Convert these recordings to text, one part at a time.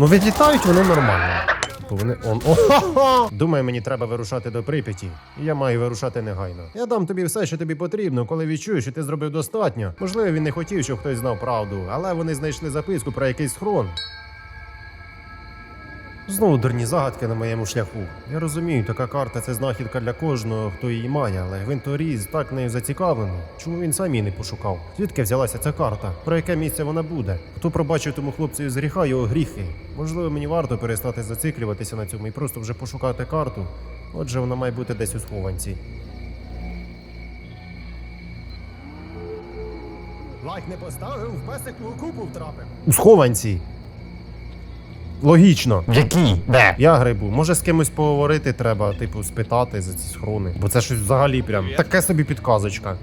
Ну відлітають вони нормально. Бо Вони он о Думаю, мені треба вирушати до Прип'яті. Я маю вирушати негайно. Я дам тобі все, що тобі потрібно, коли відчую, що ти зробив достатньо. Можливо, він не хотів, щоб хтось знав правду, але вони знайшли записку про якийсь схрон. Знову дурні загадки на моєму шляху. Я розумію, така карта це знахідка для кожного, хто її має, але Гвинторіз так нею зацікавлений. Чому він сам її не пошукав? Звідки взялася ця карта? Про яке місце вона буде? Хто пробачив тому хлопцю з гріха його гріхи? Можливо, мені варто перестати зациклюватися на цьому і просто вже пошукати карту. Отже, вона має бути десь у схованці. Лайк не поставив, в песику у купу втрапив. У схованці. Логічно. Які? Де? Я грибу. Може з кимось поговорити треба, типу, спитати за ці схорони. Бо це щось взагалі прям. Таке собі підказочка.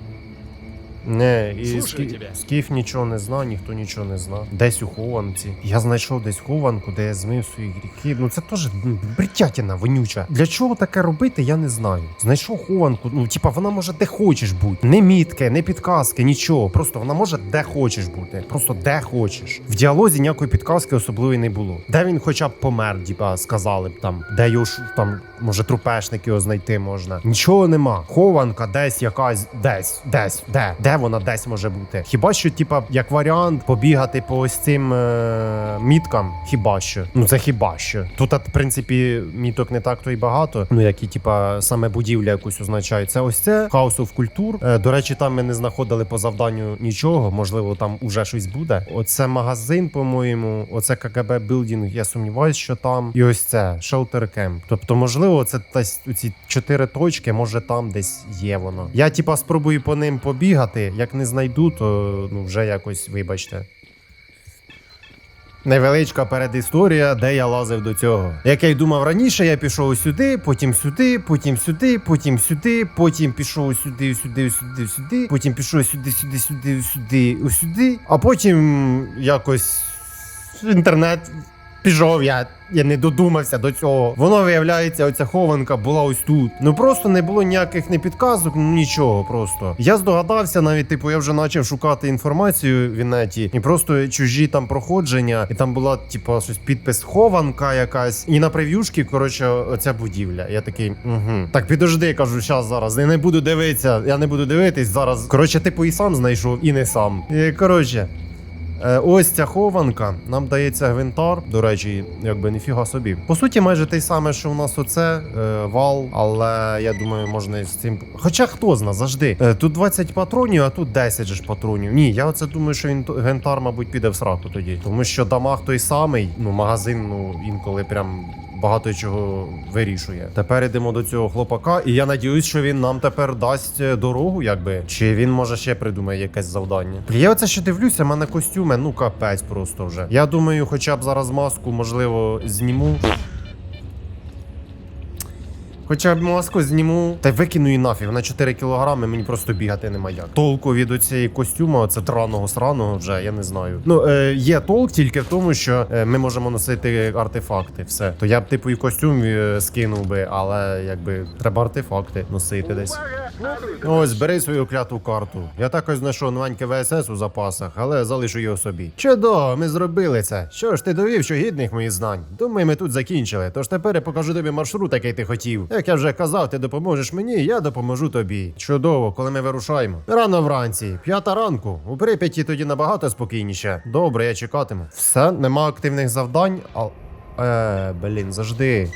Не, і Слушаю тебе. Скіф нічого не зна, ніхто нічого не зна. Десь у хованці. Я знайшов десь хованку, де я змив свої гріхи. Ну це теж ну, бриттятіна вонюча. Для чого таке робити, я не знаю. Знайшов хованку. Ну, типа, вона може де хочеш бути. Не мітки, не підказки, нічого. Просто вона може де хочеш бути. Просто де хочеш. В діалозі ніякої підказки особливої не було. Де він хоча б помер, типа, сказали б там, де його там, може, трупешник його знайти можна. Нічого нема. Хованка десь якась, десь, десь, де, де вона десь може бути. Хіба що, типа, як варіант, побігати по ось цим е- міткам, хіба що. Ну це хіба що. Тут, в принципі, міток не так то й багато. Ну, які, типа, саме будівля якусь означають. Це ось це House of Culture. Е, до речі, там ми не знаходили по завданню нічого. Можливо, там уже щось буде. Оце магазин, по-моєму. Оце КГБ білдінг. Я сумніваюсь, що там. І ось це Shelter Camp. Тобто, можливо, це десь ці чотири точки, може там десь є воно. Я, типа, спробую по ним побігати. Як не знайду, то ну вже якось вибачте. Невеличка передісторія, де я лазив до цього. Як я й думав раніше, я пішов сюди, потім сюди, потім сюди, потім сюди, потім пішов сюди, сюди, сюди, сюди, потім пішов сюди, сюди, сюди, сюди, сюди, а потім якось інтернет пішов я. Я не додумався до цього. Воно виявляється, оця хованка була ось тут. Ну просто не було ніяких не підказок, ну нічого. Просто я здогадався, навіть типу, я вже почав шукати інформацію в інеті, і просто чужі там проходження, і там була, типу, щось підпис хованка якась. І на прев'юшки, коротше, оця будівля. Я такий, угу. Так, підожди, кажу, щас зараз. Я не буду дивитися, я не буду дивитись зараз. Коротше, типу, і сам знайшов, і не сам. І, коротше. Е, Ось ця хованка. Нам дається гвинтар. До речі, якби ніфіга собі. По суті, майже те саме, що у нас оце е, вал, але я думаю, можна і з цим. Хоча хто зна, завжди. Е, тут 20 патронів, а тут 10 ж патронів. Ні, я оце думаю, що він гвинтар, мабуть, піде в срату тоді. Тому що дамаг той самий, ну магазин, ну інколи прям. Багато чого вирішує. Тепер йдемо до цього хлопака, і я надіюсь, що він нам тепер дасть е, дорогу, якби. Чи він може ще придумає якесь завдання. Я оце ще дивлюся, в мене костюми, ну капець просто вже. Я думаю, хоча б зараз маску, можливо, зніму. Хоча б маску зніму та викину її нафіг. На 4 кілограми мені просто бігати нема як. Толку від оцієї костюма, оце драного сраного вже, я не знаю. Ну, е, є толк тільки в тому, що е, ми можемо носити артефакти. Все. То я б типу і костюм е, скинув би, але якби треба артефакти носити десь. Ось, бери свою кляту карту. Я також знайшов новеньке ВСС у запасах, але залишу його собі. Чудово, ми зробили це. Що ж, ти довів, що гідних моїх знань. Думаю, ми тут закінчили. Тож тепер я покажу тобі маршрут, який ти хотів. Як я вже казав, ти допоможеш мені, я допоможу тобі. Чудово, коли ми вирушаємо. Рано вранці, п'ята ранку. У Прип'яті тоді набагато спокійніше. Добре, я чекатиму. Все, нема активних завдань, а. Е, блін, завжди.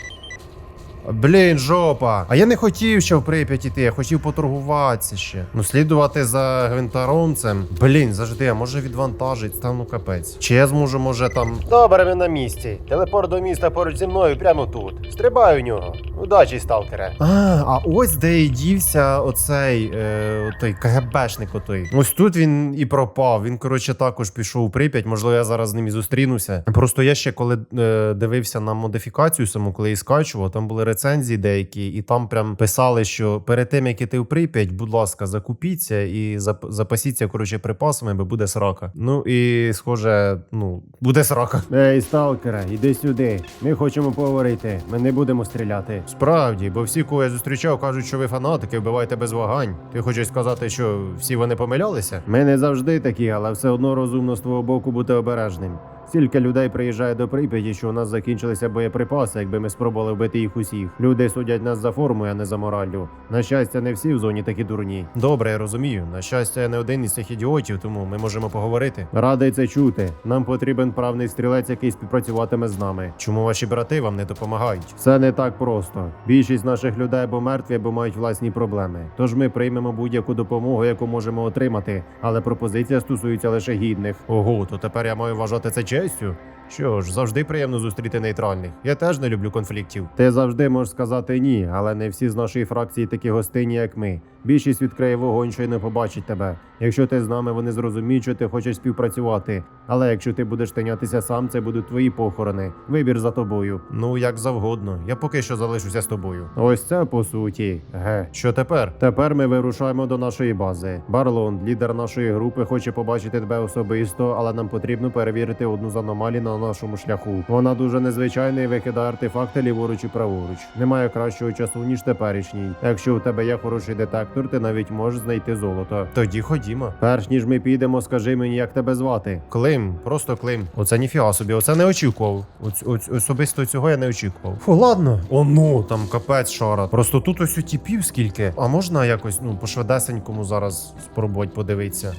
Блін, жопа. А я не хотів ще в Прип'ять іти, я хотів поторгуватися ще. Ну, слідувати за гвинтаромцем. Блін, завжди, а може відвантажить, став ну капець. Чи я зможу, може там. Добре, ви на місці. Телепорт до міста поруч зі мною прямо тут. Стрибаю в нього. Удачі, сталкере. А, а ось де і дівся оцей е, той КГБшник отой. Ось тут він і пропав. Він, коротше, також пішов у Прип'ять. Можливо, я зараз з ним і зустрінуся. Просто я ще коли е, дивився на модифікацію саму, коли її скачував, там були рецензії деякі, і там прям писали, що перед тим як іти в Прип'ять, будь ласка, закупіться і зап- запасіться коротше припасами, бо буде срака. Ну і схоже, ну буде срака. Ей, сталкера, іди сюди. Ми хочемо поговорити. Ми не будемо стріляти. Справді, бо всі, кого я зустрічав, кажуть, що ви фанатики, вбиваєте без вагань. Ти хочеш сказати, що всі вони помилялися? Ми не завжди такі, але все одно розумно з твого боку бути обережним. Стільки людей приїжджає до Прип'яті, що у нас закінчилися боєприпаси, якби ми спробували вбити їх усіх. Люди судять нас за формою, а не за мораллю. На щастя, не всі в зоні такі дурні. Добре, я розумію. На щастя, я не один із цих ідіотів, тому ми можемо поговорити. Радий це чути. Нам потрібен правний стрілець, який співпрацюватиме з нами. Чому ваші брати вам не допомагають? Це не так просто. Більшість наших людей або мертві, або мають власні проблеми. Тож ми приймемо будь-яку допомогу, яку можемо отримати, але пропозиція стосується лише гідних. Ого, то тепер я маю вважати це честю? Що ж, завжди приємно зустріти нейтральних. Я теж не люблю конфліктів. Ти завжди можеш сказати ні, але не всі з нашої фракції такі гостинні, як ми. Більшість відкриє вогонь, що й не побачить тебе. Якщо ти з нами, вони зрозуміють, що ти хочеш співпрацювати. Але якщо ти будеш тинятися сам, це будуть твої похорони. Вибір за тобою. Ну як завгодно. Я поки що залишуся з тобою. Ось це по суті. Ге, що тепер? Тепер ми вирушаємо до нашої бази. Барлон, лідер нашої групи, хоче побачити тебе особисто, але нам потрібно перевірити одну з аномалій на нашому шляху. Вона дуже незвичайна і викидає артефакти ліворуч і праворуч. Немає кращого часу ніж теперішній. Якщо у тебе є хороший детектор, ти навіть можеш знайти золото. Тоді ходімо. Перш ніж ми підемо, скажи мені, як тебе звати. Клим, просто Клим. Оце ніфіга собі, оце не очікував. Оць, оць, особисто цього я не очікував. Фу, ладно. О, ну там капець шара. Просто тут ось у тіпів скільки. А можна якось, ну, по швидесенькому зараз спробувати подивитися.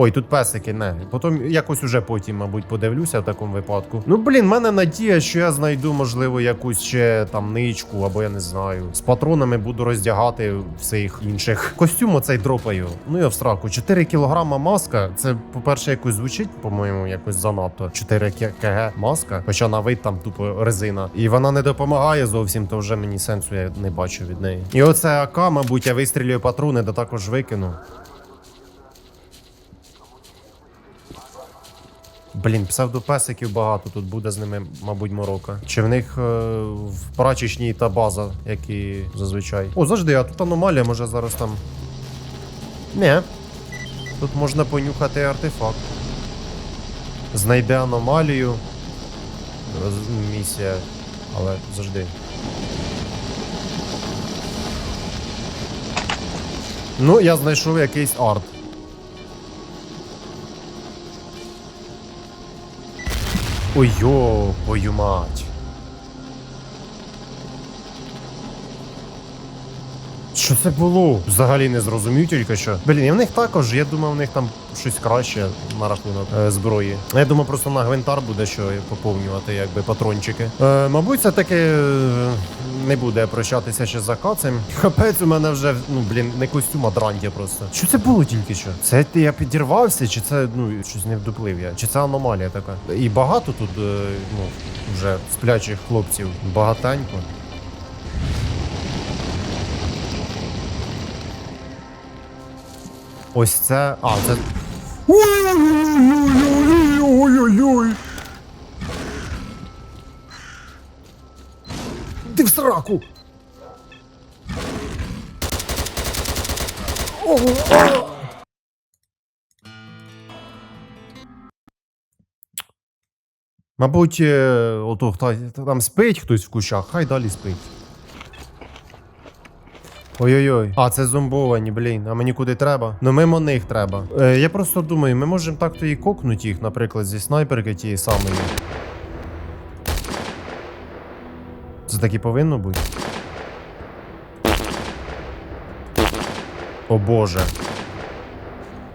Ой, тут песики, не. Потім якось уже потім, мабуть, подивлюся в такому випадку. Ну блін, в мене надія, що я знайду, можливо, якусь ще там ничку, або я не знаю. З патронами буду роздягати всіх інших. Костюм оцей дропаю. Ну я в сраку. 4 кілограма маска. Це, по-перше, якось звучить, по-моєму, якось занадто. 4 К- кг маска, хоча на вид там тупо резина. І вона не допомагає зовсім, то вже мені сенсу я не бачу від неї. І оце АК, мабуть, я вистрілюю патрони, да також викину. Блін, псевдопесиків багато тут буде з ними, мабуть, морока. Чи в них е, в прачечній та база, як і зазвичай. О, завжди, а тут аномалія, може зараз там. Не. Тут можна понюхати артефакт. Знайде аномалію. Місія. Але завжди. Ну, я знайшов якийсь арт. Ой, йо, твою мать. Що це було? Взагалі не зрозумів тільки що. Блін, і в них також, я думав, в них там щось краще на рахунок е, зброї. Я думаю, просто на гвинтар буде що поповнювати, якби патрончики. Е, мабуть, це таке. Не буде прощатися ще за кацем. Капець у мене вже, ну блін, не костюм, а драндя просто. Що це було тільки що? Це я підірвався, чи це ну щось не вдуплив я? Чи це аномалія така? І багато тут е, ну, вже сплячих хлопців. Багатенько. Ось це. А, це. Ой-ой-ой-ой-ой-ой-ой-ой! Сраку! Мабуть, е, ото там спить хтось в кущах, хай далі спить. Ой-ой-ой. А, це зомбовані, блін. А мені куди треба? Ну мимо них треба. Е, я просто думаю, ми можемо так-то і кокнути їх, наприклад, зі снайперки тієї самої. Це так і повинно бути. О боже.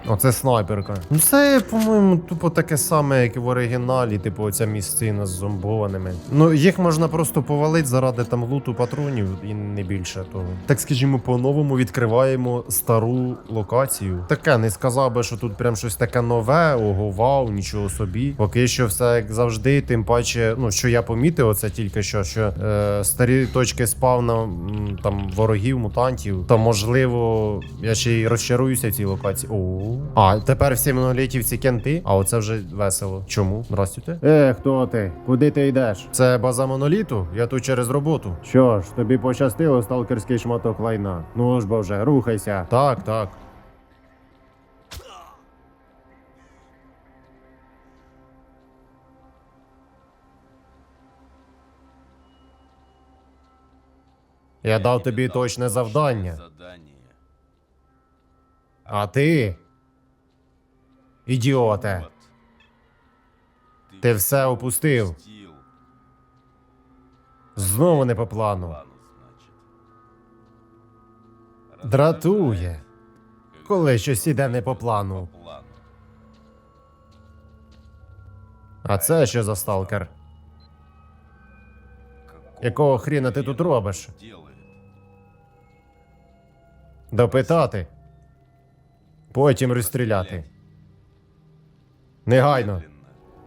Оце снайперка. Ну це, по-моєму, тупо таке саме, як і в оригіналі, типу оця місцина з зомбованими. Ну, їх можна просто повалити заради там луту патронів і не більше того. Так скажімо, по-новому відкриваємо стару локацію. Таке, не сказав би, що тут прям щось таке нове, ого, вау, нічого собі. Поки що все як завжди, тим паче, ну що я помітив, оце тільки що, що е, старі точки спавна там ворогів, мутантів, то можливо, я ще й розчаруюся в цій локації. О. А, тепер всі монолітівці кенти, а оце вже весело. Чому? Здрастуйте. Е, хто ти? Куди ти йдеш? Це база моноліту. Я тут через роботу. Що ж, тобі пощастило, сталкерський шматок лайна. Ну ж бо вже, рухайся. Так, так. Я дав тобі точне завдання. А ти. Ідіоте. Ти все опустив. Знову не по плану. Дратує. Коли щось іде не по. Плану. А це що за сталкер? Якого хріна ти тут робиш? Допитати. Потім розстріляти. Негайно.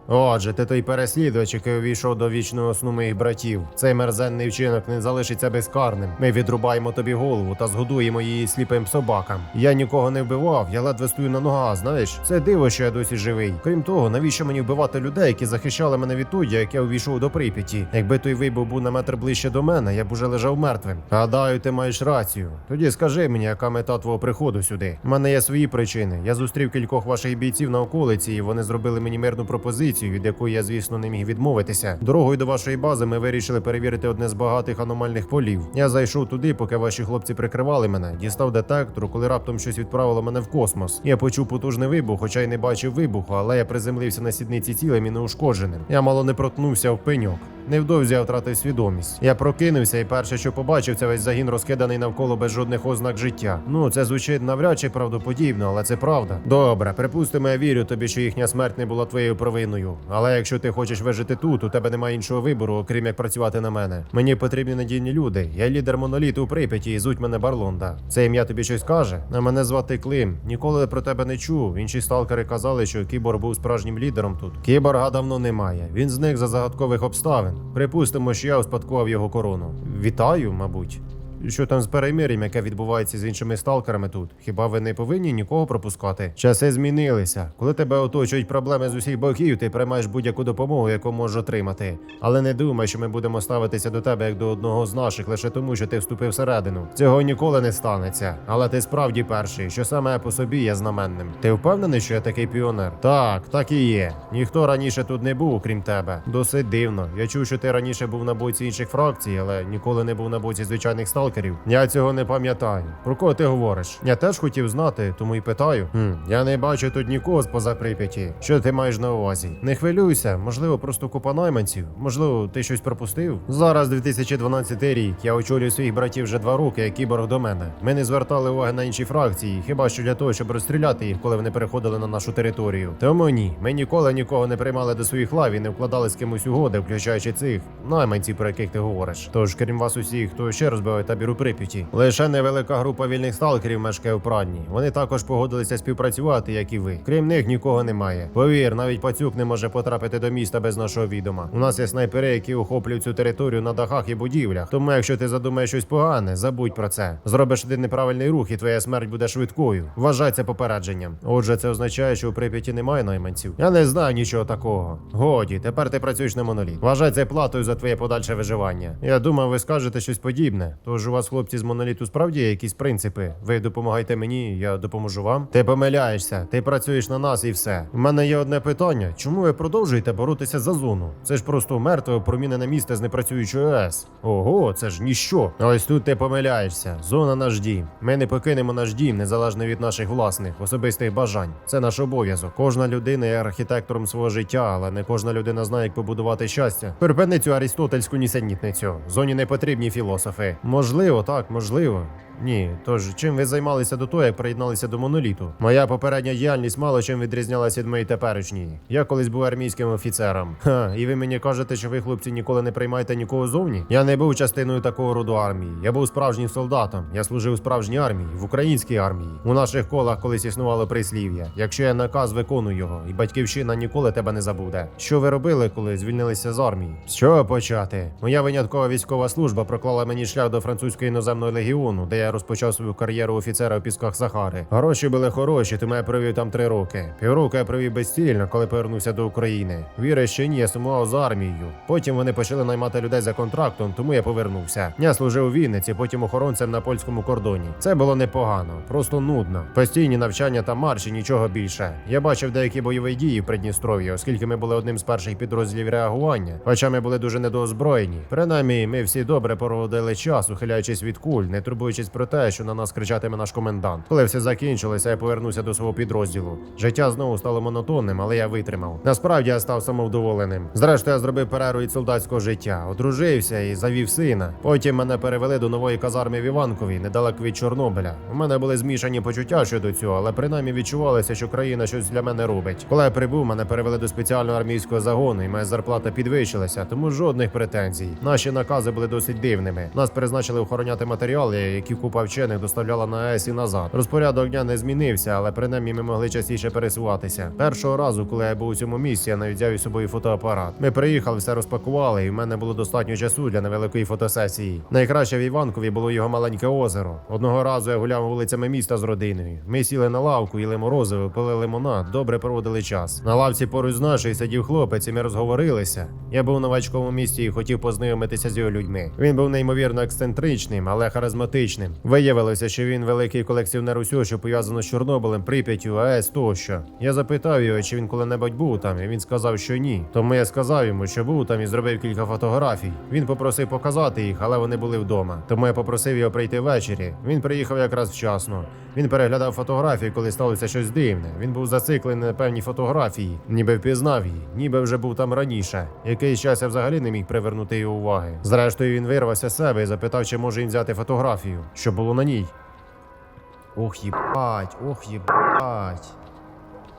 Отже, ти той переслідувач, який увійшов до вічного сну моїх братів. Цей мерзенний вчинок не залишиться безкарним. Ми відрубаємо тобі голову та згодуємо її сліпим собакам. Я нікого не вбивав, я ледве стою на ногах, знаєш? Це диво, що я досі живий. Крім того, навіщо мені вбивати людей, які захищали мене відтоді, як я увійшов до Прип'яті? Якби той вибух був на метр ближче до мене, я б уже лежав мертвим. Гадаю, ти маєш рацію. Тоді скажи мені, яка мета твого приходу сюди. У мене є свої причини. Я зустрів кількох ваших бійців на околиці, і вони зробили мені мирну пропозицію, від якої я, звісно, не міг відмовитися. Дорогою до вашої бази ми вирішили перевірити одне з багатих аномальних полів. Я зайшов туди, поки ваші хлопці прикривали мене, дістав детектор, коли раптом щось відправило мене в космос. Я почув потужний вибух, хоча й не бачив вибуху, але я приземлився на сідниці цілим і неушкодженим. Я мало не проткнувся в пеньок. Невдовзі я втратив свідомість. Я прокинувся, і перше, що побачив, це весь загін розкиданий навколо без жодних ознак життя. Ну, це звучить навряд чи правдоподібно, але це правда. Добре, припустимо, я вірю тобі, що їхня смерть не була твоєю провиною. Але якщо ти хочеш вижити тут, у тебе немає іншого вибору, окрім як працювати на мене. Мені потрібні надійні люди. Я лідер моноліту у Прип'яті і звуть мене Барлонда. Це ім'я тобі щось каже? А мене звати Клим. Ніколи про тебе не чув. Інші сталкери казали, що кібор був справжнім лідером тут. Кіборга давно немає. Він зник за загадкових обставин. Припустимо, що я успадкував його корону. Вітаю, мабуть. Що там з перемир'ям, яке відбувається з іншими сталкерами тут? Хіба ви не повинні нікого пропускати? Часи змінилися. Коли тебе оточують проблеми з усіх боків, ти приймаєш будь-яку допомогу, яку можеш отримати. Але не думай, що ми будемо ставитися до тебе як до одного з наших, лише тому, що ти вступив всередину. Цього ніколи не станеться. Але ти справді перший, що саме по собі є знаменним. Ти впевнений, що я такий піонер? Так, так і є. Ніхто раніше тут не був, крім тебе. Досить дивно. Я чув, що ти раніше був на боці інших фракцій, але ніколи не був на боці звичайних сталкерів. Я цього не пам'ятаю. Про кого ти говориш? Я теж хотів знати, тому і питаю. Хм, я не бачу тут нікого з поза Прип'яті. Що ти маєш на увазі? Не хвилюйся, можливо, просто купа найманців. Можливо, ти щось пропустив. Зараз 2012 рік. Я очолюю своїх братів вже два роки, як кіборг до мене. Ми не звертали уваги на інші фракції, хіба що для того, щоб розстріляти їх, коли вони переходили на нашу територію. Тому ні, ми ніколи нікого не приймали до своїх лав і не вкладали з кимось угоди, включаючи цих найманців, про яких ти говориш. Тож, крім вас усіх, хто ще розбиває табір у Прип'яті. Лише невелика група вільних сталкерів мешкає в Прадні. Вони також погодилися співпрацювати, як і ви. Крім них нікого немає. Повір, навіть пацюк не може потрапити до міста без нашого відома. У нас є снайпери, які охоплюють цю територію на дахах і будівлях. Тому, якщо ти задумаєш щось погане, забудь про це. Зробиш один неправильний рух, і твоя смерть буде швидкою. Вважай це попередженням. Отже, це означає, що у Прип'яті немає найманців. Я не знаю нічого такого. Годі, тепер ти працюєш на моноліт. Вважай це платою за твоє подальше виживання. Я думав, ви скажете щось подібне. Тож у вас, хлопці з моноліту, справді є якісь принципи. Ви допомагаєте мені, я допоможу вам. Ти помиляєшся, ти працюєш на нас і все. У мене є одне питання: чому ви продовжуєте боротися за зону? Це ж просто мертве промінене місце з непрацюючою ЕС. Ого, це ж ніщо. Ось тут ти помиляєшся. Зона наш дім. Ми не покинемо наш дім незалежно від наших власних особистих бажань. Це наш обов'язок. Кожна людина є архітектором свого життя, але не кожна людина знає, як побудувати щастя. Припини цю арістотельську нісенітницю. Зоні не потрібні філософи. Можливо, так, можливо. Ні, тож чим ви займалися до того, як приєдналися до моноліту? Моя попередня діяльність мало чим відрізнялася від моєї теперішньої. Я колись був армійським офіцером. Ха, і ви мені кажете, що ви, хлопці, ніколи не приймаєте нікого зовні? Я не був частиною такого роду армії. Я був справжнім солдатом. Я служив у справжній армії, в українській армії. У наших колах колись існувало прислів'я. Якщо я наказ виконую його, і батьківщина ніколи тебе не забуде. Що ви робили, коли звільнилися з армії? З чого почати? Моя виняткова військова служба проклала мені шлях до французького іноземного легіону, де я розпочав свою кар'єру офіцера у пісках Сахари. Гроші були хороші, тому я провів там три роки. Півроку я провів безцільно, коли повернувся до України. Віриш чи ні, я сумував з армією. Потім вони почали наймати людей за контрактом, тому я повернувся. Я служив у Вінниці, потім охоронцем на польському кордоні. Це було непогано, просто нудно. Постійні навчання та марші, нічого більше. Я бачив деякі бойові дії в Придністров'ї, оскільки ми були одним з перших підрозділів реагування, хоча ми були дуже недоозброєні. Принаймні, ми всі добре проводили час, ухиляючи ухиляючись від куль, не турбуючись про те, що на нас кричатиме наш комендант. Коли все закінчилося, я повернувся до свого підрозділу. Життя знову стало монотонним, але я витримав. Насправді я став самовдоволеним. Зрештою, я зробив перерву від солдатського життя, одружився і завів сина. Потім мене перевели до нової казарми в Іванкові, недалеко від Чорнобиля. У мене були змішані почуття щодо цього, але принаймні відчувалося, що країна щось для мене робить. Коли я прибув, мене перевели до спеціального армійського загону, і моя зарплата підвищилася, тому жодних претензій. Наші накази були досить дивними. Нас призначили охороняти матеріали, які купа вчених доставляла на АЕС і назад. Розпорядок дня не змінився, але принаймні ми могли частіше пересуватися. Першого разу, коли я був у цьому місці, я навіть взяв із собою фотоапарат. Ми приїхали, все розпакували, і в мене було достатньо часу для невеликої фотосесії. Найкраще в Іванкові було його маленьке озеро. Одного разу я гуляв вулицями міста з родиною. Ми сіли на лавку, їли морозиво, пили лимонад, добре проводили час. На лавці поруч з нашою сидів хлопець, і ми розговорилися. Я був новачковому місті і хотів познайомитися з його людьми. Він був неймовірно ексцентричним, але харизматичним. Виявилося, що він великий колекціонер усього, що пов'язано з Чорнобилем, Прип'яттю, АЕС тощо. Я запитав його, чи він коли-небудь був там, і він сказав, що ні. Тому я сказав йому, що був там і зробив кілька фотографій. Він попросив показати їх, але вони були вдома. Тому я попросив його прийти ввечері. Він приїхав якраз вчасно. Він переглядав фотографії, коли сталося щось дивне. Він був зациклений на певній фотографії, ніби впізнав її, ніби вже був там раніше. Якийсь час я взагалі не міг привернути його уваги. Зрештою, він вирвався з себе і запитав, чи може він взяти фотографію, що було на ній. Ох, їбать, ох, їбать.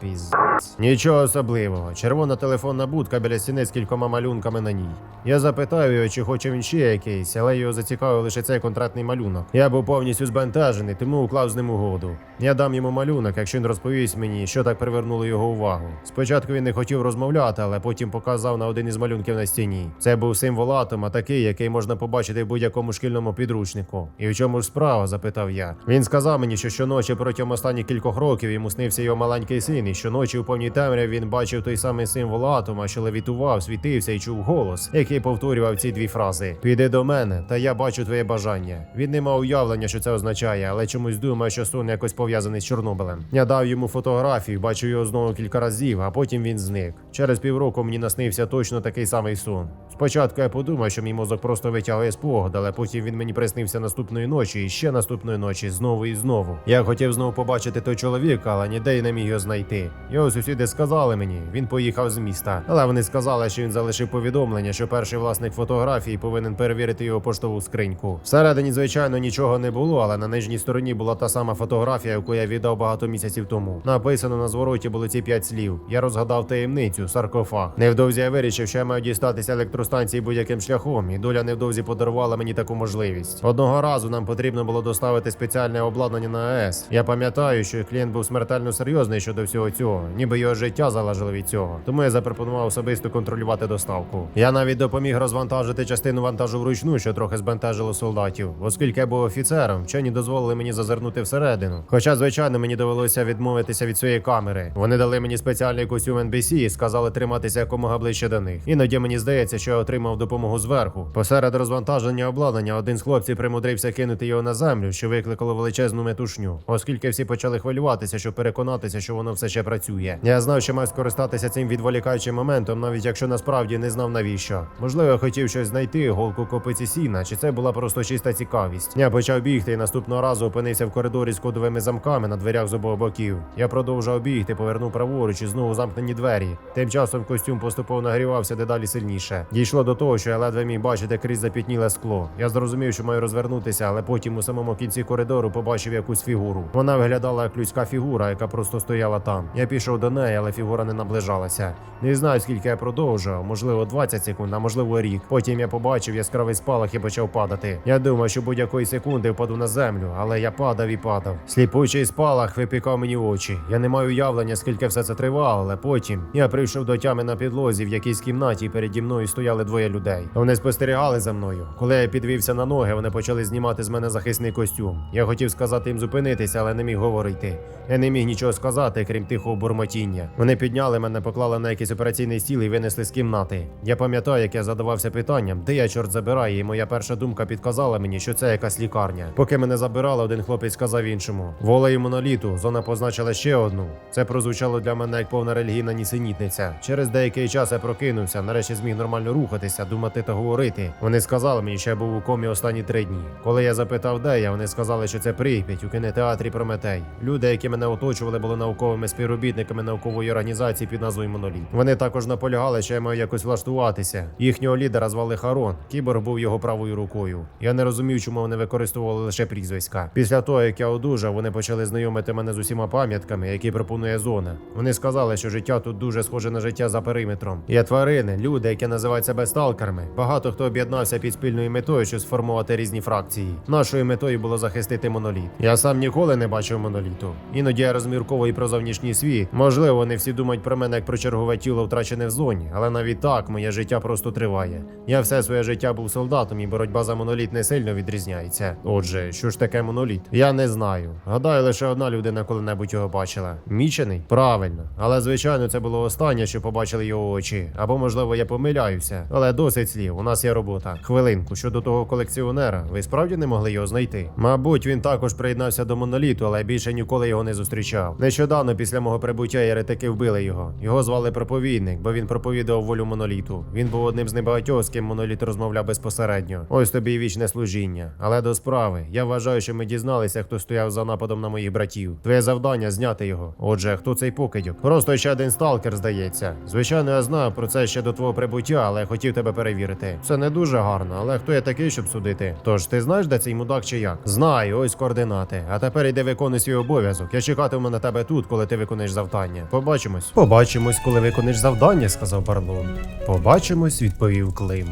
Піздець. Нічого особливого. Червона телефонна будка біля стіни з кількома малюнками на ній. Я запитав його, чи хоче він ще якийсь, але його зацікавив лише цей контрактний малюнок. Я був повністю збентежений, тому уклав з ним угоду. Я дам йому малюнок, якщо він розповість мені, що так привернуло його увагу. Спочатку він не хотів розмовляти, але потім показав на один із малюнків на стіні. Це був символ атома, такий, який можна побачити в будь-якому шкільному підручнику. І в чому ж справа? запитав я. Він сказав мені, що щоночі протягом останніх кількох років йому снився його маленький син, і щоночі у повній темряві він бачив той самий символ атома, що левітував, світився і чув голос, який повторював ці дві фрази: Піди до мене, та я бачу твоє бажання. Він не мав уявлення, що це означає, але чомусь думає, що сон якось пов'язаний з Чорнобилем. Я дав йому фотографію, бачив його знову кілька разів, а потім він зник. Через півроку мені наснився точно такий самий сон. Спочатку я подумав, що мій мозок просто витягує спогад, але потім він мені приснився наступної ночі і ще наступної ночі, знову і знову. Я хотів знову побачити той чоловіка, але ніде й не міг його знайти. Його сусіди сказали мені, він поїхав з міста. Але вони сказали, що він залишив повідомлення, що перший власник фотографії повинен перевірити його поштову скриньку. Всередині, звичайно, нічого не було, але на нижній стороні була та сама фотографія, яку я віддав багато місяців тому. Написано на звороті були ці п'ять слів. Я розгадав таємницю, саркофаг. Невдовзі я вирішив, що я маю дістатися електростанції будь-яким шляхом, і доля невдовзі подарувала мені таку можливість. Одного разу нам потрібно було доставити спеціальне обладнання на АЕС. Я пам'ятаю, що клієнт був смертельно серйозний щодо всього цього, ніби його життя залежало від цього. Тому я запропонував особисто контролювати доставку. Я навіть допоміг розвантажити частину вантажу вручну, що трохи збентежило солдатів. Оскільки я був офіцером, вчені дозволили мені зазирнути всередину. Хоча, звичайно, мені довелося відмовитися від своєї камери. Вони дали мені спеціальний костюм NBC і сказали триматися якомога ближче до них. Іноді мені здається, що я отримав допомогу зверху. Посеред розвантаження обладнання один з хлопців примудрився кинути його на землю, що викликало величезну метушню, оскільки всі почали хвилюватися, щоб переконатися, що воно все ще працює. Я знав, що мав скористатися цим відволікаючим моментом, навіть якщо насправді не знав навіщо. Можливо, я хотів щось знайти, голку копиці сіна, чи це була просто чиста цікавість. Я почав бігти і наступного разу опинився в коридорі з кодовими замками на дверях з обох боків. Я продовжував бігти, повернув праворуч і знову замкнені двері. Тим часом костюм поступово нагрівався дедалі сильніше. Дійшло до того, що я ледве міг бачити крізь запітніле скло. Я зрозумів, що маю розвернутися, але потім у самому кінці коридору побачив якусь фігуру. Вона виглядала як людська фігура, яка просто стояла там. Я пішов до неї, але фігура не наближалася. Не знаю, скільки я продовжував, можливо, 20 секунд, а можливо рік. Потім я побачив яскравий спалах і почав падати. Я думав, що будь-якої секунди впаду на землю, але я падав і падав. Сліпучий спалах випікав мені очі. Я не маю уявлення, скільки все це тривало, але потім я прийшов до тями на підлозі в якійсь кімнаті, і переді мною стояли двоє людей. Вони спостерігали за мною. Коли я підвівся на ноги, вони почали знімати з мене захисний костюм. Я хотів сказати їм зупинитися, але не міг говорити. Я не міг нічого сказати, крім тих тихого бурмотіння. Вони підняли мене, поклали на якийсь операційний стіл і винесли з кімнати. Я пам'ятаю, як я задавався питанням, де я чорт забираю, і моя перша думка підказала мені, що це якась лікарня. Поки мене забирали, один хлопець сказав іншому: волею моноліту, зона позначила ще одну. Це прозвучало для мене як повна релігійна нісенітниця. Через деякий час я прокинувся, нарешті зміг нормально рухатися, думати та говорити. Вони сказали мені, що я був у комі останні три дні. Коли я запитав, де я, вони сказали, що це Прип'ять у кінотеатрі Прометей. Люди, які мене оточували, були науковими співробітниками наукової організації під назвою Моноліт. Вони також наполягали, що я маю якось влаштуватися. Їхнього лідера звали Харон. Кіборг був його правою рукою. Я не розумів, чому вони використовували лише прізвиська. Після того, як я одужав, вони почали знайомити мене з усіма пам'ятками, які пропонує зона. Вони сказали, що життя тут дуже схоже на життя за периметром. Є тварини, люди, які називають себе сталкерами. Багато хто об'єднався під спільною метою, щоб сформувати різні фракції. Нашою метою було захистити моноліт. Я сам ніколи не бачив моноліту. Іноді я розмірковую про зовнішній світ. Можливо, вони всі думають про мене як про чергове тіло втрачене в зоні, але навіть так моє життя просто триває. Я все своє життя був солдатом, і боротьба за моноліт не сильно відрізняється. Отже, що ж таке моноліт? Я не знаю. Гадаю, лише одна людина коли-небудь його бачила. Мічений? Правильно. Але звичайно, це було останнє, що побачили його очі. Або можливо я помиляюся. Але досить слів. У нас є робота. Хвилинку щодо того колекціонера. Ви справді не могли його знайти? Мабуть, він також приєднався до моноліту, але більше ніколи його не зустрічав. Нещодавно після мого прибуття єретики вбили його. Його звали проповідник, бо він проповідував волю моноліту. Він був одним з небагатьох, з ким моноліт розмовляв безпосередньо. Ось тобі і вічне служіння. Але до справи, я вважаю, що ми дізналися, хто стояв за нападом на моїх братів. Твоє завдання зняти його. Отже, хто цей покидьок? Просто ще один сталкер, здається. Звичайно, я знав про це ще до твого прибуття, але хотів тебе перевірити. Це не дуже гарно, але хто я такий, щоб судити? Тож ти знаєш, де цей мудак чи як? Знаю, ось координати. А тепер іди виконуй свій обов'язок. Я чекатиму на тебе тут, коли ти виконуєш завдання. Побачимось. Побачимось, коли виконуєш завдання, сказав Барлон. Побачимось, відповів Клим.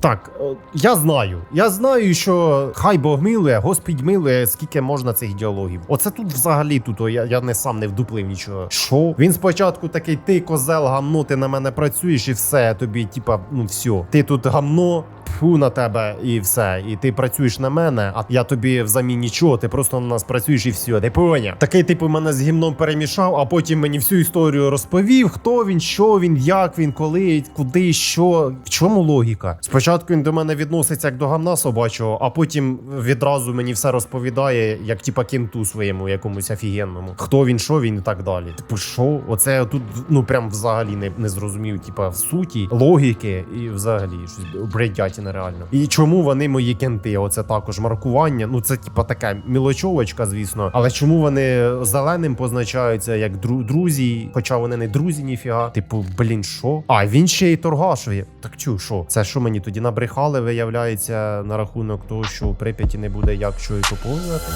Так, е, я знаю. Я знаю, що хай Бог милує, Господь милує, скільки можна цих діалогів. Оце тут взагалі тут о, я, я не сам не вдуплив нічого. Що? Він спочатку такий, ти козел, гамно, ти на мене працюєш і все. Тобі, типа, ну все. Ти тут гамно. Фу на тебе і все, і ти працюєш на мене, а я тобі взамін нічого, ти просто на нас працюєш і все. Ти поняв? Такий типу мене з гімном перемішав, а потім мені всю історію розповів, хто він, що він, як він, коли, куди, що. В чому логіка? Спочатку він до мене відноситься як до гамна собачого, а потім відразу мені все розповідає, як типа кінту своєму якомусь офігенному. Хто він, що він і так далі. Типу, що? Оце тут ну прям взагалі не, не зрозумів, типа суті, логіки і взагалі щось бредятіна реально. І чому вони мої кенти? Оце також маркування. Ну це типа така мілочовочка, звісно. Але чому вони зеленим позначаються як дру- друзі, хоча вони не друзі, ніфіга. Типу, блін, що? А він ще й торгашує. Так чу, що? Це що мені тоді набрехали, виявляється, на рахунок того, що у Прип'яті не буде як що і поповнювати?